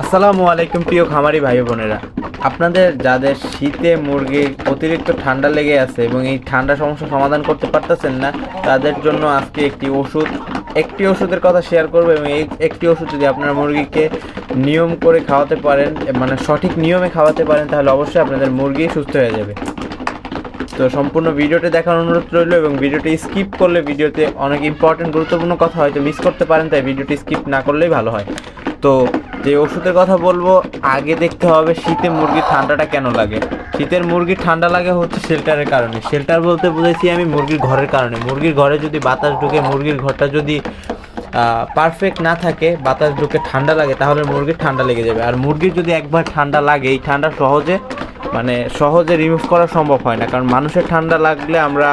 আসসালামু আলাইকুম, প্রিয় খামারি ভাই বোনেরা। আপনাদের যাদের শীতে মুরগির অতিরিক্ত ঠান্ডা লেগে আছে এবং এই ঠান্ডা সমস্যা সমাধান করতে পারতেছেন না, তাদের জন্য আজকে একটি ওষুধ, একটি ওষুধের কথা শেয়ার করব এবং এই একটি ওষুধ যদি আপনার মুরগিকে নিয়ম করে খাওয়াতে পারেন মানে সঠিক নিয়মে খাওয়াতে পারেন, তাহলে অবশ্যই আপনাদের মুরগি সুস্থ হয়ে যাবে। তো সম্পূর্ণ ভিডিওটি দেখার অনুরোধ রইল এবং ভিডিওটি স্কিপ করলে ভিডিওতে অনেক ইম্পর্টেন্ট গুরুত্বপূর্ণ কথা হয়তো মিস করতে পারেন, তাই ভিডিওটি স্কিপ না করলেই ভালো হয়। তো যে ওষুধের কথা বলব, আগে দেখতে হবে শীতে মুরগির ঠান্ডাটা কেন লাগে। শীতের মুরগির ঠান্ডা লাগে হচ্ছে শেল্টারের কারণে। শেল্টার বলতে বুঝেছি আমি মুরগির ঘরের কারণে। মুরগির ঘরে যদি বাতাস ঢুকে, মুরগির ঘরটা যদি পারফেক্ট না থাকে, বাতাস ঢুকে ঠান্ডা লাগে, তাহলে মুরগির ঠান্ডা লেগে যাবে। আর মুরগির যদি একবার ঠান্ডা লাগে, এই ঠান্ডা সহজে মানে সহজে রিমুভ করা সম্ভব হয় না। কারণ মানুষের ঠান্ডা লাগলে আমরা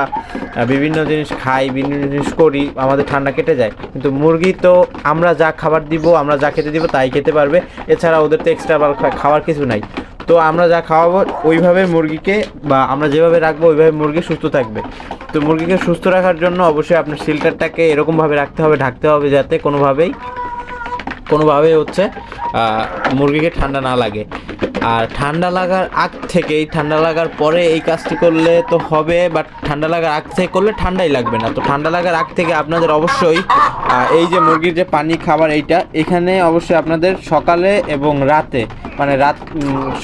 বিভিন্ন জিনিস খাই, বিভিন্ন জিনিস করি, আমাদের ঠান্ডা কেটে যায়। কিন্তু মুরগি তো আমরা যা খাবার দিব, আমরা যা খেতে দিব, তাই খেতে পারবে। এছাড়া ওদের তো এক্সট্রা খাওয়ার কিছু নাই। তো আমরা যা খাওয়াবো, ওইভাবে মুরগিকে বা আমরা যেভাবে রাখব, ওইভাবে মুরগি সুস্থ থাকবে। তো মুরগিকে সুস্থ রাখার জন্য অবশ্যই আপনার শিল্টারটাকে এরকমভাবে রাখতে হবে, ঢাকতে হবে যাতে কোনোভাবেই কোনোভাবেই হচ্ছে মুরগিকে ঠান্ডা না লাগে। আর ঠান্ডা লাগার আগ থেকেই, ঠান্ডা লাগার পরে এই কাজটি করলে তো হবে বাট ঠান্ডা লাগার আগ থেকে করলে ঠান্ডাই লাগবে না। তো ঠান্ডা লাগার আগ থেকে আপনাদের অবশ্যই এই যে মুরগির যে পানি খাবার এইটা, এখানে অবশ্যই আপনাদের সকালে এবং রাতে মানে রাত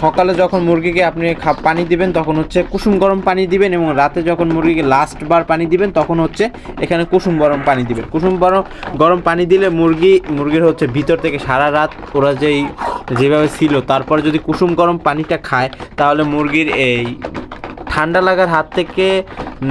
সকালে যখন মুরগিকে আপনি পানি দিবেন তখন হচ্ছে কুসুম গরম পানি দিবেন এবং রাতে যখন মুরগিকে লাস্ট বার পানি দিবেন তখন হচ্ছে এখানে কুসুম গরম পানি দিবেন। কুসুম গরম গরম পানি দিলে মুরগি, মুরগির হচ্ছে ভিতর থেকে সারা রাত ওরা যেই, যেভাবে ছিল, তারপরে যদি কুসুম গরম পানিটা খায় তাহলে মুরগির এই ঠান্ডা লাগার হাত থেকে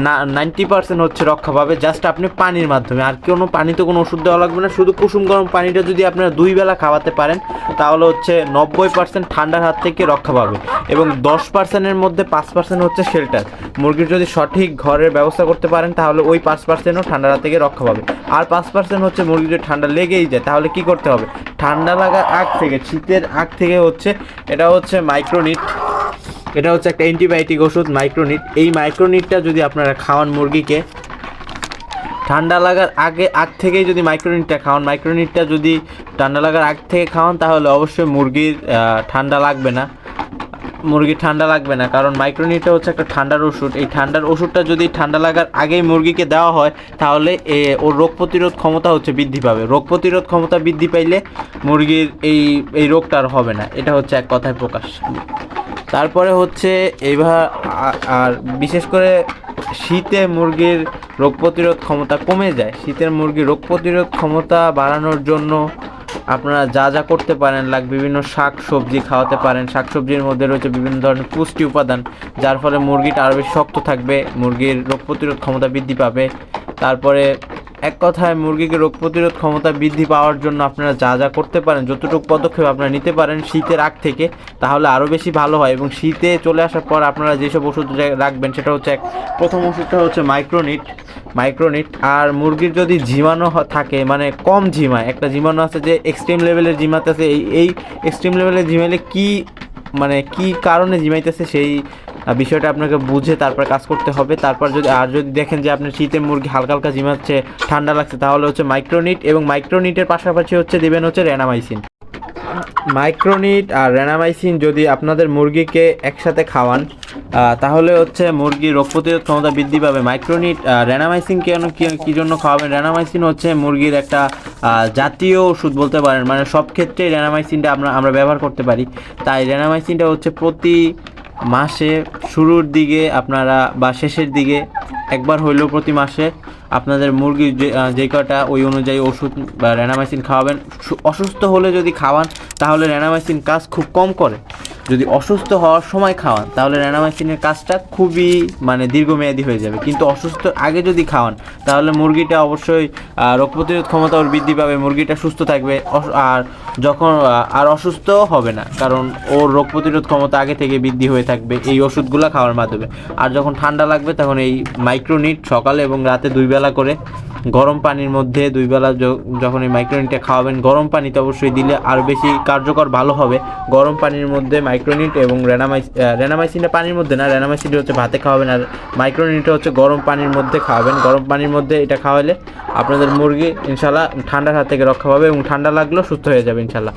না নাইনটি পার্সেন্ট হচ্ছে রক্ষা পাবে জাস্ট আপনি পানির মাধ্যমে। আর কোনো পানিতে কোনো ওষুধ দেওয়া লাগবে না, শুধু কুসুম গরম পানিটা যদি আপনারা দুই বেলা খাওয়াতে পারেন, তাহলে হচ্ছে নব্বই পার্সেন্ট ঠান্ডার হাত থেকে রক্ষা পাবে এবং দশ পার্সেন্টের মধ্যে পাঁচ পার্সেন্ট হচ্ছে শেল্টার মুরগির যদি সঠিক ঘরের ব্যবস্থা করতে পারেন, তাহলে ওই পাঁচ পার্সেন্টও ঠান্ডার হাত থেকে রক্ষা পাবে। আর পাঁচ পার্সেন্ট হচ্ছে মুরগির যদি ঠান্ডা লেগেই যায়, তাহলে কি করতে হবে? ঠান্ডা লাগার আগ থেকে, শীতের আগ থেকে হচ্ছে, এটা হচ্ছে মাইক্রোনিট এটা হচ্ছে একটা অ্যান্টিবায়োটিক ওষুধ মাইক্রোনিট এই মাইক্রোনিটটা যদি আপনারা খাওয়ান মুরগিকে ঠান্ডা লাগার আগে আগ থেকেই যদি মাইক্রোনিটটা খাওয়ান মাইক্রোনিটটা যদি ঠান্ডা লাগার আগ থেকে খাওয়ান তাহলে অবশ্যই মুরগির ঠান্ডা লাগবে না। মুরগির ঠান্ডা লাগবে না কারণ মাইক্রোনিটটা হচ্ছে একটা ঠান্ডার ওষুধ। এই ঠান্ডার ওষুধটা যদি ঠান্ডা লাগার আগেই মুরগিকে দেওয়া হয় তাহলে এ, ওর রোগ প্রতিরোধ ক্ষমতা হচ্ছে বৃদ্ধি পাবে। রোগ প্রতিরোধ ক্ষমতা বৃদ্ধি পাইলে মুরগির এই এই রোগটা আর হবে না। এটা হচ্ছে এক কথায় প্রকাশ। তারপরে হচ্ছে এইবার আর বিশেষ করে শীতে মুরগির রোগ প্রতিরোধ ক্ষমতা কমে যায়। শীতের মুরগির রোগ প্রতিরোধ ক্ষমতা বাড়ানোর জন্য আপনারা যা যা করতে পারেন লাগ বিভিন্ন শাক সবজি খাওয়াতে পারেন। শাক সবজির মধ্যে রয়েছে বিভিন্ন ধরনের পুষ্টি উপাদান, যার ফলে মুরগিটা আরও বেশি শক্ত থাকবে, মুরগির রোগ প্রতিরোধ ক্ষমতা বৃদ্ধি পাবে। তারপরে এক কথায় মুরগিকে রোগ প্রতিরোধ ক্ষমতা বৃদ্ধি পাওয়ার জন্য আপনারা যা যা করতে পারেন, যতটুকু পদক্ষেপ আপনারা নিতে পারেন শীতের আগ থেকে, তাহলে আরও বেশি ভালো হয়। এবং শীতে চলে আসার পর আপনারা যেসব ওষুধ রাখবেন, সেটা হচ্ছে এক, প্রথম ওষুধটা হচ্ছে মাইক্রোনিট মাইক্রোনিট আর মুরগির যদি হ- থাকে মানে কম ঝিমায়, একটা জীবাণু আছে যে এক্সট্রিম লেভেলের জিমাতেছে এই এই এক্সট্রিম লেভেলের জিমাইলে কী মানে কি কারণে জিমাইতেছে সেই বিষয়টা আপনাকে বুঝে তারপর কাজ করতে হবে। তারপর যদি আর যদি দেখেন যে আপনার শীতে মুরগি হালকা হালকা জিমাচ্ছে ঠান্ডা লাগছে, তাহলে হচ্ছে মাইক্রোনিট এবং মাইক্রোনিটের পাশাপাশি হচ্ছে দেবেন হচ্ছে রেনামাইসিন মাইক্রোনিট আর রেনামাইসিন যদি আপনাদের মুরগিকে একসাথে খাওয়ান তাহলে হচ্ছে মুরগির রোগ প্রতিরোধ ক্ষমতা বৃদ্ধি পাবে। মাইক্রোনিট রেনামাইসিন কেন কি জন্য খাওয়াবেন? রেনামাইসিন হচ্ছে মুরগির একটা জাতীয় ওষুধ বলতে পারেন। মানে সব ক্ষেত্রেই রেনামাইসিনটা আমরা আমরা ব্যবহার করতে পারি। তাই রেনামাইসিনটা হচ্ছে প্রতি মাসে শুরুর দিকে আপনারা বা শেষের দিকে একবার হইলেও প্রতি মাসে আপনাদের মুরগির যে কটা ওই অনুযায়ী ওষুধ বা রেনামাইসিন খাওয়াবেন। অসুস্থ হলে যদি খাওয়ান, তাহলে রেনামাইসিন কাজ খুব কম করে। যদি অসুস্থ হওয়ার সময় খাওয়ান, তাহলে রেনামাইসিনের কাজটা খুবই মানে দীর্ঘমেয়াদী হয়ে যাবে। কিন্তু অসুস্থ আগে যদি খাওয়ান, তাহলে মুরগিটা অবশ্যই রোগ প্রতিরোধ ক্ষমতা ওর বৃদ্ধি পাবে, মুরগিটা সুস্থ থাকবে আর যখন আর অসুস্থ হবে না, কারণ ওর রোগ প্রতিরোধ ক্ষমতা আগে থেকে বৃদ্ধি হয়ে থাকবে এই ওষুধগুলো খাওয়ার মাধ্যমে। আর যখন ঠান্ডা লাগবে, তখন এই মাইক্রোনিট সকালে এবং রাতে দুই বেলা করে গরম পানির মধ্যে দুই বেলা যখন এই মাইক্রোনিটটা খাওয়াবেন, গরম পানিতে অবশ্যই দিলে আর বেশি কার্যকর, ভালো হবে। গরম পানির মধ্যে মাইক্রোনিট এবং রেনামাইস রেনামাইসিনটা পানির মধ্যে না রেনামাইসিনটা হচ্ছে ভাতে খাওয়াবেন, আর মাইক্রোনিটটা হচ্ছে গরম পানির মধ্যে খাওয়াবেন। গরম পানির মধ্যে এটা খাওয়ালে আপনাদের মুরগি ইনশাল্লাহ ঠান্ডার হাত থেকে রক্ষা পাবে এবং ঠান্ডা লাগলেও সুস্থ হয়ে যাবে ইনশাল্লাহ